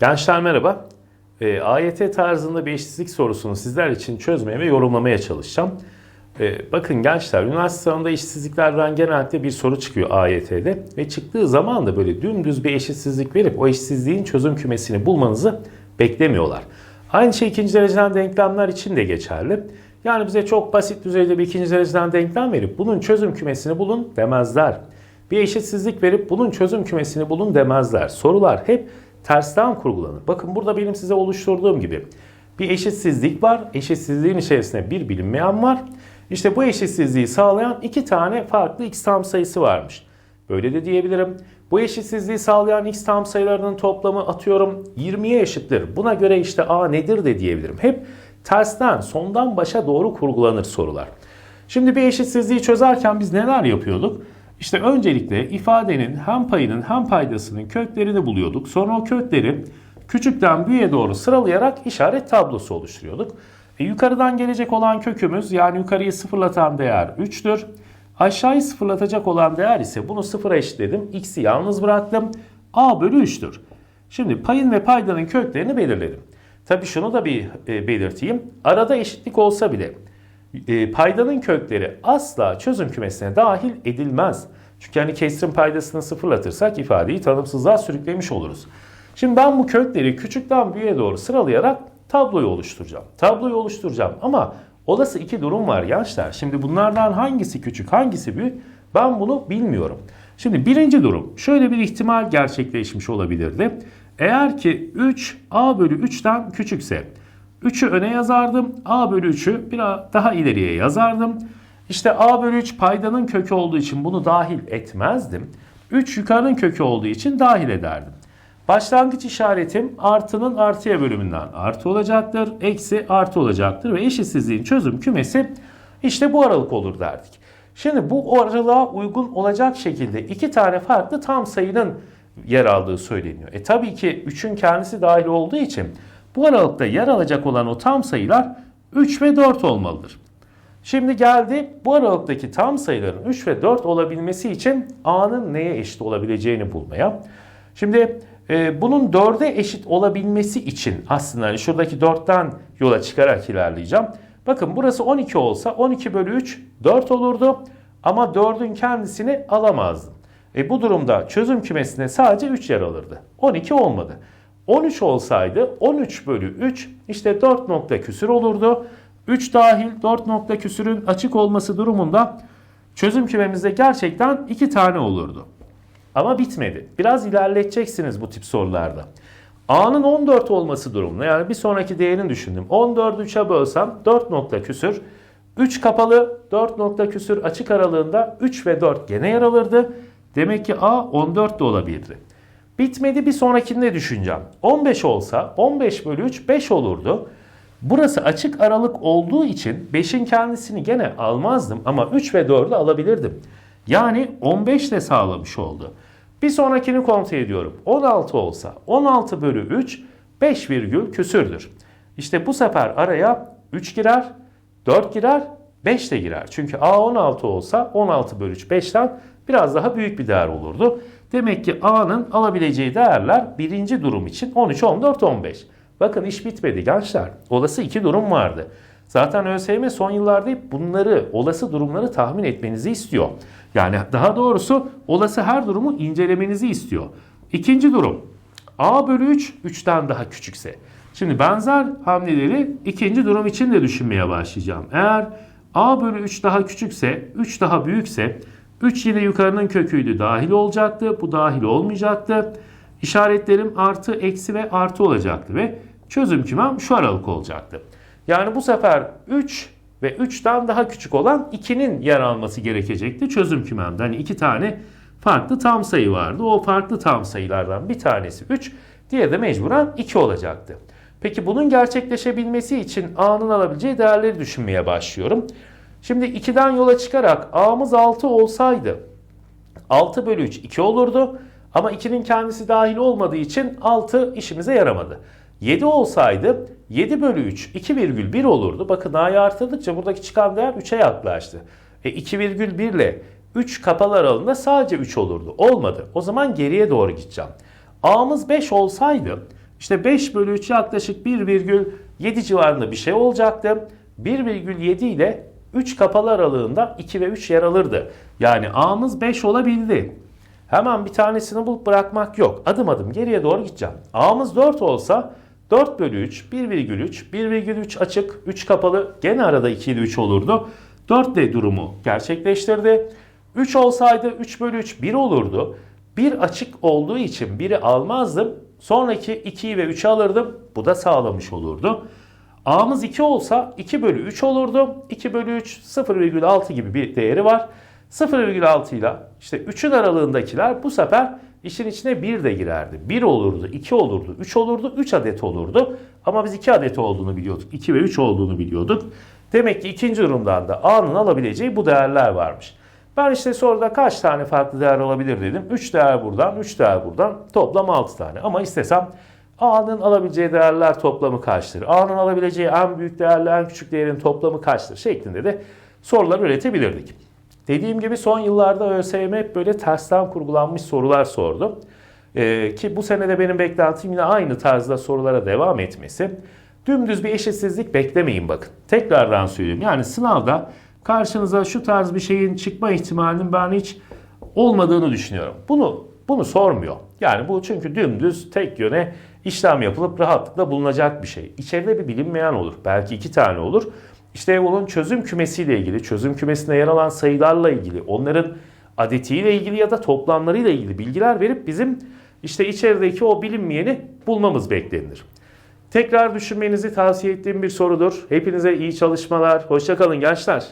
Gençler merhaba. E, AYT tarzında bir eşitsizlik sorusunu sizler için çözmeye ve yorumlamaya çalışacağım. E, bakın gençler, üniversite sınavında eşitsizliklerden genellikle bir soru çıkıyor AYT'de ve çıktığı zaman da böyle dümdüz bir eşitsizlik verip o eşitsizliğin çözüm kümesini bulmanızı beklemiyorlar. Aynı şey ikinci dereceden denklemler için de geçerli. Yani bize çok basit düzeyde bir ikinci dereceden denklem verip bunun çözüm kümesini bulun demezler. Bir eşitsizlik verip bunun çözüm kümesini bulun demezler. Sorular hep tersten kurgulanır. Bakın burada benim size oluşturduğum gibi bir eşitsizlik var. Eşitsizliğin içerisinde bir bilinmeyen var. İşte bu eşitsizliği sağlayan iki tane farklı x tam sayısı varmış. Böyle de diyebilirim. Bu eşitsizliği sağlayan x tam sayılarının toplamı atıyorum 20'ye eşittir. Buna göre işte a nedir de diyebilirim. Hep tersten sondan başa doğru kurgulanır sorular. Şimdi bir eşitsizliği çözerken biz neler yapıyorduk? İşte öncelikle ifadenin hem payının hem paydasının köklerini buluyorduk. Sonra o kökleri küçükten büyüğe doğru sıralayarak işaret tablosu oluşturuyorduk. E, yukarıdan gelecek olan kökümüz yani yukarıyı sıfırlatan değer 3'tür. Aşağıyı sıfırlatacak olan değer ise bunu sıfıra eşitledim. X'i yalnız bıraktım. A bölü 3'tür. Şimdi payın ve paydanın köklerini belirledim. Tabi şunu da bir e, belirteyim. Arada eşitlik olsa bile e, paydanın kökleri asla çözüm kümesine dahil edilmez. Çünkü hani kesrin paydasını sıfırlatırsak ifadeyi tanımsızlığa sürüklemiş oluruz. Şimdi ben bu kökleri küçükten büyüğe doğru sıralayarak tabloyu oluşturacağım. Tabloyu oluşturacağım ama olası iki durum var gençler. Şimdi bunlardan hangisi küçük hangisi büyük ben bunu bilmiyorum. Şimdi birinci durum şöyle bir ihtimal gerçekleşmiş olabilirdi. Eğer ki 3 a bölü 3'ten küçükse 3'ü öne yazardım. A bölü 3'ü biraz daha ileriye yazardım. İşte A bölü 3 paydanın kökü olduğu için bunu dahil etmezdim. 3 yukarının kökü olduğu için dahil ederdim. Başlangıç işaretim artının artıya bölümünden artı olacaktır. Eksi artı olacaktır ve eşitsizliğin çözüm kümesi işte bu aralık olur derdik. Şimdi bu aralığa uygun olacak şekilde iki tane farklı tam sayının yer aldığı söyleniyor. E tabii ki 3'ün kendisi dahil olduğu için bu aralıkta yer alacak olan o tam sayılar 3 ve 4 olmalıdır. Şimdi geldi bu aralıktaki tam sayıların 3 ve 4 olabilmesi için a'nın neye eşit olabileceğini bulmaya. Şimdi e, bunun 4'e eşit olabilmesi için aslında hani şuradaki 4'ten yola çıkarak ilerleyeceğim. Bakın burası 12 olsa 12 bölü 3 4 olurdu ama 4'ün kendisini alamazdım. E, bu durumda çözüm kümesine sadece 3 yer alırdı. 12 olmadı. 13 olsaydı 13 bölü 3 işte 4 nokta küsür olurdu. 3 dahil 4 nokta küsürün açık olması durumunda çözüm kümemizde gerçekten 2 tane olurdu. Ama bitmedi. Biraz ilerleteceksiniz bu tip sorularda. A'nın 14 olması durumunda yani bir sonraki değerini düşündüm. 14'ü 3'e bölsem 4 nokta küsür. 3 kapalı 4 nokta küsür açık aralığında 3 ve 4 gene yer alırdı. Demek ki A 14 de olabilirdi. Bitmedi bir sonrakinde düşüneceğim. 15 olsa 15 bölü 3 5 olurdu. Burası açık aralık olduğu için 5'in kendisini gene almazdım ama 3 ve 4'ü alabilirdim. Yani 15 de sağlamış oldu. Bir sonrakini kontrol ediyorum. 16 olsa 16 bölü 3 5 virgül küsürdür. İşte bu sefer araya 3 girer, 4 girer, 5 de girer. Çünkü A 16 olsa 16 bölü 3 5'ten biraz daha büyük bir değer olurdu. Demek ki A'nın alabileceği değerler birinci durum için 13, 14, 15. Bakın iş bitmedi gençler. Olası iki durum vardı. Zaten ÖSYM son yıllarda hep bunları, olası durumları tahmin etmenizi istiyor. Yani daha doğrusu olası her durumu incelemenizi istiyor. İkinci durum. A bölü 3, 3'ten daha küçükse. Şimdi benzer hamleleri ikinci durum için de düşünmeye başlayacağım. Eğer A bölü 3 daha küçükse, 3 daha büyükse 3 yine yukarının köküydü dahil olacaktı. Bu dahil olmayacaktı. İşaretlerim artı, eksi ve artı olacaktı ve çözüm kümem şu aralık olacaktı. Yani bu sefer 3 ve 3'ten daha küçük olan 2'nin yer alması gerekecekti çözüm kümemde. Hani 2 tane farklı tam sayı vardı. O farklı tam sayılardan bir tanesi 3, diğeri de mecburen 2 olacaktı. Peki bunun gerçekleşebilmesi için A'nın alabileceği değerleri düşünmeye başlıyorum. Şimdi 2'den yola çıkarak A'mız 6 olsaydı 6 bölü 3 2 olurdu. Ama 2'nin kendisi dahil olmadığı için 6 işimize yaramadı. 7 olsaydı 7 bölü 3 2,1 olurdu. Bakın A'yı artırdıkça buradaki çıkan değer 3'e yaklaştı. E 2,1 ile 3 kapalı aralığında sadece 3 olurdu. Olmadı. O zaman geriye doğru gideceğim. A'mız 5 olsaydı İşte 5 bölü 3 yaklaşık 1,7 civarında bir şey olacaktı. 1,7 ile 3 kapalı aralığında 2 ve 3 yer alırdı. Yani A'mız 5 olabildi. Hemen bir tanesini bulup bırakmak yok. Adım adım geriye doğru gideceğim. A'mız 4 olsa 4 bölü 3, 1,3, 1,3 açık, 3 kapalı gene arada 2 ile 3 olurdu. 4 de durumu gerçekleştirdi. 3 olsaydı 3 bölü 3 1 olurdu. 1 açık olduğu için 1'i almazdım. Sonraki 2'yi ve 3'ü alırdım. Bu da sağlamış olurdu. A'mız 2 olsa 2 bölü 3 olurdu. 2 bölü 3 0,6 gibi bir değeri var. 0,6 ile işte 3'ün aralığındakiler bu sefer işin içine 1 de girerdi. 1 olurdu, 2 olurdu, 3 olurdu, 3 adet olurdu. Ama biz 2 adet olduğunu biliyorduk. 2 ve 3 olduğunu biliyorduk. Demek ki ikinci durumdan da A'nın alabileceği bu değerler varmış. Ben işte soruda kaç tane farklı değer olabilir dedim. 3 değer buradan, 3 değer buradan. Toplam 6 tane. Ama istesem A'nın alabileceği değerler toplamı kaçtır? A'nın alabileceği en büyük değerle en küçük değerin toplamı kaçtır? Şeklinde de sorular üretebilirdik. Dediğim gibi son yıllarda ÖSYM hep böyle tersten kurgulanmış sorular sordu. Ee, ki bu senede benim beklentim yine aynı tarzda sorulara devam etmesi. Dümdüz bir eşitsizlik beklemeyin bakın. Tekrardan söyleyeyim. Yani sınavda karşınıza şu tarz bir şeyin çıkma ihtimalinin ben hiç olmadığını düşünüyorum. Bunu bunu sormuyor. Yani bu çünkü dümdüz tek yöne işlem yapılıp rahatlıkla bulunacak bir şey. İçeride bir bilinmeyen olur. Belki iki tane olur. İşte bunun çözüm kümesiyle ilgili, çözüm kümesinde yer alan sayılarla ilgili, onların adetiyle ilgili ya da toplamlarıyla ilgili bilgiler verip bizim işte içerideki o bilinmeyeni bulmamız beklenir. Tekrar düşünmenizi tavsiye ettiğim bir sorudur. Hepinize iyi çalışmalar. Hoşçakalın gençler.